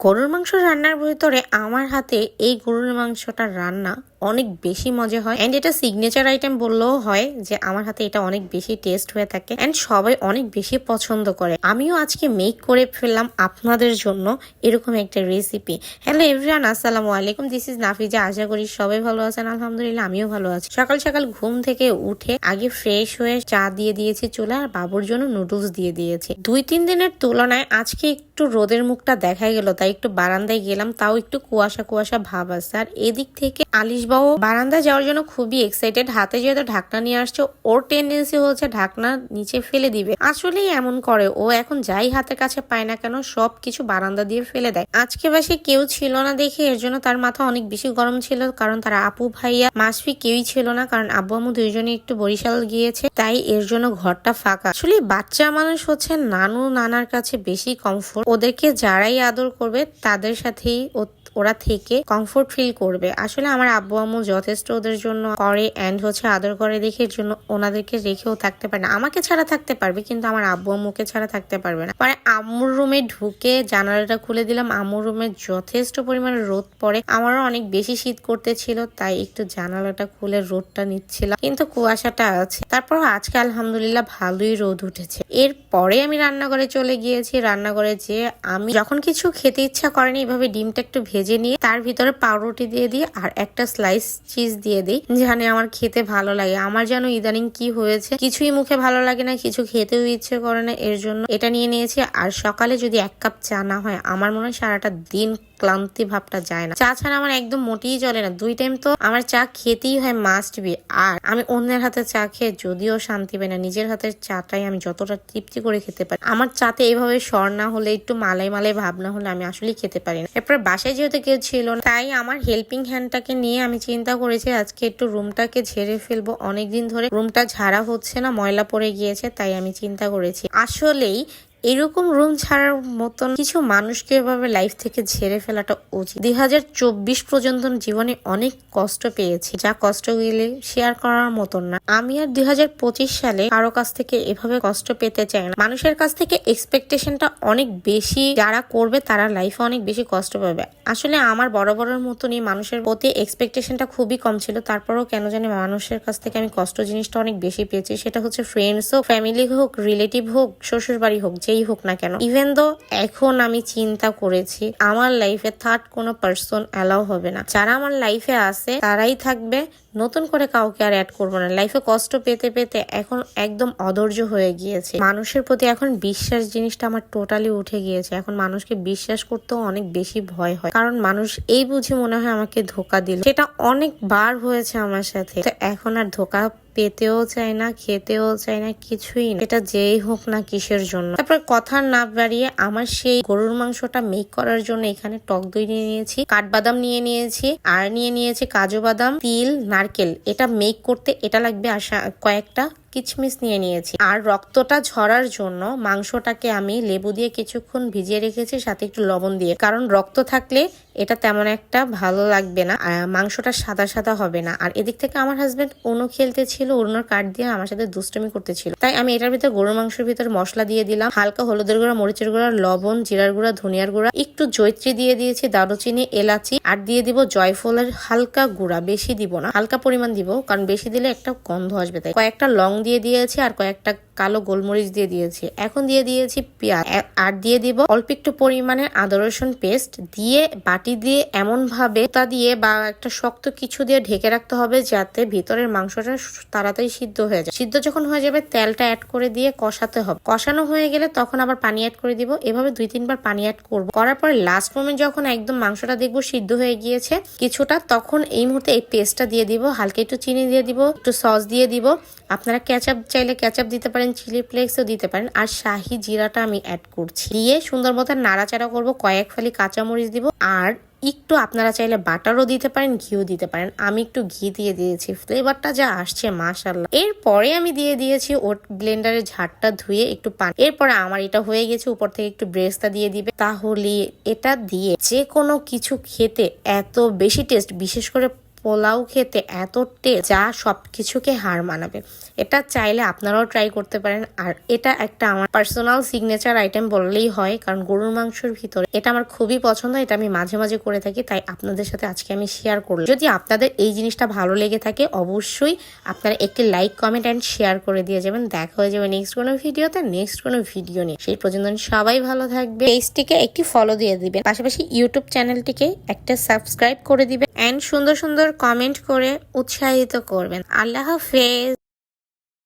গরুর মাংস রান্নার ভিতরে আমার হাতে এই গরুর মাংসটা রান্না অনেক বেশি মজা হয়। এন্ড এটা সিগনেচার আইটেম বললেও হয় যে আমার হাতে এটা অনেক বেশি টেস্ট হয়ে থাকে এন্ড সবাই অনেক বেশি পছন্দ করে। আমিও আজকে মেক করে ফেললাম আপনাদের জন্য এরকম একটা রেসিপি হ্যালো এভরিওয়ান আসসালামু আলাইকুম। This is Nafiza. আশা করি সবাই ভালো আছেন। আলহামদুলিল্লাহ, আমিও ভালো আছি। সকাল সকাল ঘুম থেকে উঠে আগে ফ্রেশ হয়ে চা দিয়ে দিয়েছি চুলা আর বাবুর জন্য নুডলস দিয়ে দিয়েছি। দুই, তিন দিনের তুলনায় আজকে একটু রোদের মুখটা দেখা গেল, তাই একটু বারান্দায় গেলাম, তাও একটু কুয়াশা কুয়াশা ভাব আছে। আর এদিক থেকে আলিশ বাবু বারান্দায় যাওয়ার জন্য খুবই এক্সাইটেড হাতে যেহেতু ঢাকনা নিয়ে আসছে, ওর টেন্ডেন্সি হচ্ছে ঢাকনা নিচে ফেলে দিবে। আসলেই এমন করে, ও এখন যাই হাতের কাছে পায় না কেন সব কিছু বারান্দা দিয়ে ফেলে দেয়। আজকে বাসে কেউ ছিল না দেখে এর জন্য তার মাথা অনেক বেশি গরম ছিল, কারণ তার আপু, ভাইয়া, মাসফি কেউই ছিল না, কারণ আব্বু আম্মু দুইজনে একটু বরিশাল গিয়েছে, তাই এর জন্য ঘরটা ফাঁকা। আসলে বাচ্চা মানুষ হচ্ছে নানু নানার কাছে বেশি কমফোর্ট ওদেরকে যারাই আদর করবে, তাদের সাথেই ওরা থেকে কমফোর্ট ফিল করবে। আসলে আমার আব্বু আম্মু যথেষ্ট ওদের জন্য করে অ্যান্ড হচ্ছে আদর করে দেখে জন্য ওনাদেরকে রেখেও থাকতে পারে না। আমাকে ছাড়া থাকতে পারবে কিন্তু আমার আব্বু আম্মুকে ছাড়া থাকতে পারবে না। পরে আম্মুর রুমে ঢুকে জানালাটা খুলে দিলাম। আম্মুর রুমে যথেষ্ট পরিমাণে রোদ পড়ে। আমারও অনেক বেশি শীত করতেছিল তাই একটু জানালাটা খুলে রোদটা নিচ্ছিলাম। কিন্তু কুয়াশাটা আছে। তারপর আজকে আলহামদুলিল্লাহ ভালোই রোদ উঠেছে। এরপরে আমি রান্নাঘরে চলে গিয়েছি। রান্নাঘরে যে আমি যখন কিছু খেতে ইচ্ছা করেনি, এভাবে ডিমটা একটু ভেজে নিয়ে তার ভিতরে পাউরুটি দিয়ে দিই আর একটা স্লাইস চিজ দিয়ে দিই, যেখানে আমার খেতে ভালো লাগে। আমার যেন ইদানিং কি হয়েছে, কিছুই মুখে ভালো লাগে না, কিছু খেতেও ইচ্ছে করে না, এর জন্য এটা নিয়ে নিয়েছি। আর সকালে যদি এক কাপ চা না হয়, আমার মনে হয় সারাটা দিন ক্লান্তি ভাবটা যায় না। চা ছাড়া আমার একদম মোটেই চলে না। দুই টাইম তো আমার চা খেতেই হয় মাস্ট বি আর আমি অন্যের হাতে চা খেয়ে যদিও শান্তি পাই না, নিজের হাতের চাটাই আমি যতটা তৃপ্তি করে খেতে পারি। আমার চাতে এভাবে স্বর না হলে, একটু মালাই মালাই ভাব না হলে আমি আসলেই খেতে পারি না। এরপর বাসায় যেহেতু কেউ ছিল না, তাই আমার হেল্পিং হ্যান্ডটাকে নিয়ে আমি চিন্তা করেছি, আজকে একটু রুমটাকে ঝেড়ে ফেলব। অনেকদিন ধরে রুমটা ঝাড়া হচ্ছে না, ময়লা পড়ে গিয়েছে, তাই আমি চিন্তা করেছি। আসলেই এরকম রুম ছাড়ার মতন কিছু মানুষকে এভাবে লাইফ থেকে ঝেড়ে ফেলাটা উচিত। দুই হাজার চব্বিশ পর্যন্ত জীবনে অনেক কষ্ট পেয়েছি, যা কষ্ট গেলে শেয়ার করার মতন না। আমি আর দুই হাজার পঁচিশ সালে কারও কাছ থেকে এভাবে কষ্ট পেতে চাই না। মানুষের কাছ থেকে এক্সপেকটেশনটা অনেক বেশি, যারা করবে তারা লাইফে অনেক বেশি কষ্ট পাবে। আসলে আমার বড় বড়র মতনই মানুষের প্রতি এক্সপেকটেশনটা খুবই কম ছিল। তারপরেও কেন জানি মানুষের কাছ থেকে আমি কষ্ট জিনিসটা অনেক বেশি পেয়েছি। সেটা হচ্ছে ফ্রেন্ডস হোক ফ্যামিলি হোক রিলেটিভ হোক শ্বশুর বাড়ি হোক যেই হোক না কেন। ইভেন দো এখন আমি চিন্তা করেছি, আমার লাইফে থার্ড কোনো পার্সন অ্যালাউ হবে না। যারা আমার লাইফে আছে, তারাই থাকবে। নতুন করে কাউকে আর অ্যাড করব না। লাইফে কষ্ট পেতে পেতে এখন একদম অধৈর্য হয়ে গিয়েছে। মানুষের প্রতি এখন বিশ্বাস জিনিসটা আমার টোটালি উঠে গিয়েছে। এখন মানুষকে বিশ্বাস করতেও অনেক বেশি ভয় হয়। কারণ মানুষ এই বুঝে মনে হয় আমাকে ধোকা দিল। সেটা অনেক বার হয়েছে আমার সাথে। এখন আর ধোকা পেতেও চায় না, খেতেও চায় না, কিছুই না। এটা যেই হোক না কিসের জন্য। তারপর কথা না বাড়িয়ে আমার সেই গরুর মাংসটা মেক করার জন্য এখানে টক দই নিয়ে নিয়েছি, কাঠবাদাম নিয়ে নিয়েছি, আর নিয়ে নিয়েছি কাজু বাদাম, তিল, নারকেল। এটা মেক করতে এটা লাগবে আশা, কয়েকটা কিচমিচ নিয়ে নিয়েছি। আর রক্তটা ঝরার জন্য মাংসটাকে আমি লেবু দিয়ে কিছুক্ষণ ভিজিয়ে রেখেছি, সাথে একটু লবণ দিয়ে। কারণ রক্ত থাকলে এটা তেমন একটা ভালো লাগবে না মাংসটা সাদা সাদা হবে না। আর এদিক থেকে আমার হাজবেন্ড উনো খেলতে ছিল, উনোর কাঠ দিয়ে আমার সাথে দুষ্টমি করতেছিল। তাই আমি এটার ভিতরে গরুর মাংসের ভিতরে মশলা দিয়ে দিলাম, হালকা হলুদের গুঁড়া, মরিচের গুঁড়া, লবণ, জিরার গুঁড়া, ধনিয়ার গুঁড়া, একটু জৈত্রী দিয়ে দিয়েছি, দারুচিনি, এলাচি, আর দিয়ে দিব জয়ফলের হালকা গুঁড়া। বেশি দিব না, হালকা পরিমাণ দিব, কারণ বেশি দিলে একটা গন্ধ আসবে তাই। কয়েকটা লং দিয়ে দিয়েছি আর কয়েকটা কালো গোলমরিচ দিয়ে দিয়েছি। এখন দিয়ে দিয়েছি পেঁয়াজ। আর দিয়ে দিব অল্প একটু পরিমাণে আদা, রসুন পেস্ট দিয়ে বাটি দিয়ে এমন ভাবে তা দিয়ে বা একটা শক্ত কিছু দিয়ে ঢেকে রাখতে হবে যাতে ভিতরের মাংসটা তাড়াতাড়ি সিদ্ধ হয়ে যায়। সিদ্ধ যখন হয়ে যাবে তেলটা অ্যাড করে দিয়ে কষাতে হবে। কষানো হয়ে গেলে তখন আবার পানি অ্যাড করে দিব। এভাবে দুই, তিনবার পানি অ্যাড করব। করার পরে লাস্ট মোমেন্ট যখন একদম মাংসটা দেখব সিদ্ধ হয়ে গিয়েছে কিছুটা, তখন এই মুহূর্তে এই পেস্টটা দিয়ে দিব। হালকা একটু চিনি দিয়ে দিব, একটু সস দিয়ে দিব। আপনারা ক্যাচাপ চাইলে ক্যাচাপ দিতে পারেন, চিলি ফ্লেক্সও দিতে পারেন। আর শাহি জিরাটা আমি অ্যাড করছি। দিয়ে সুন্দর মতো নাড়াচাড়া করব, কয়েক ফালি কাঁচামরিচ দিব। আর একটু আপনারা চাইলে বাটারও দিতে পারেন, ঘিও দিতে পারেন। আমি একটু ঘি দিয়ে দিয়েছি ফ্লেভারটা যা আসছে মাশাল্লাহ এরপরে আমি দিয়ে দিয়েছি ওট ব্লেন্ডারের ঝাড়টা ধুয়ে একটু পান। এরপরে আমার এটা হয়ে গেছে, উপর থেকে একটু ব্রেস্তা দিয়ে দিবে। তাহলে এটা দিয়ে যে কোনো কিছু খেতে এত বেশি টেস্ট বিশেষ করে পোলাও খেতে এত টেস্ট যা সবকিছুকে হার মানাবে। এটা চাইলে আপনারাও ট্রাই করতে পারেন। আর এটা একটা আমার পার্সোনাল সিগনেচার আইটেম বললেই হয়, কারণ গরুর মাংসের ভিতরে এটা আমার খুবই পছন্দ, এটা আমি মাঝে মাঝে করে থাকি, তাই আপনাদের সাথে আজকে আমি শেয়ার করলাম। যদি আপনাদের এই জিনিসটা ভালো লেগে থাকে, অবশ্যই আপনারা একটি লাইক কমেন্ট অ্যান্ড শেয়ার করে দিয়ে যাবেন। দেখা হয়ে যাবে নেক্সট কোনো ভিডিওতে নেক্সট কোনো ভিডিও নিয়ে। সেই পর্যন্ত সবাই ভালো থাকবে পেজটিকে একটি ফলো দিয়ে দিবেন। পাশাপাশি ইউটিউব চ্যানেলটিকে একটা সাবস্ক্রাইব করে দিবেন। অ্যান্ড সুন্দর সুন্দর কমেন্ট করে উৎসাহিত করবেন। আল্লাহ হাফেজ।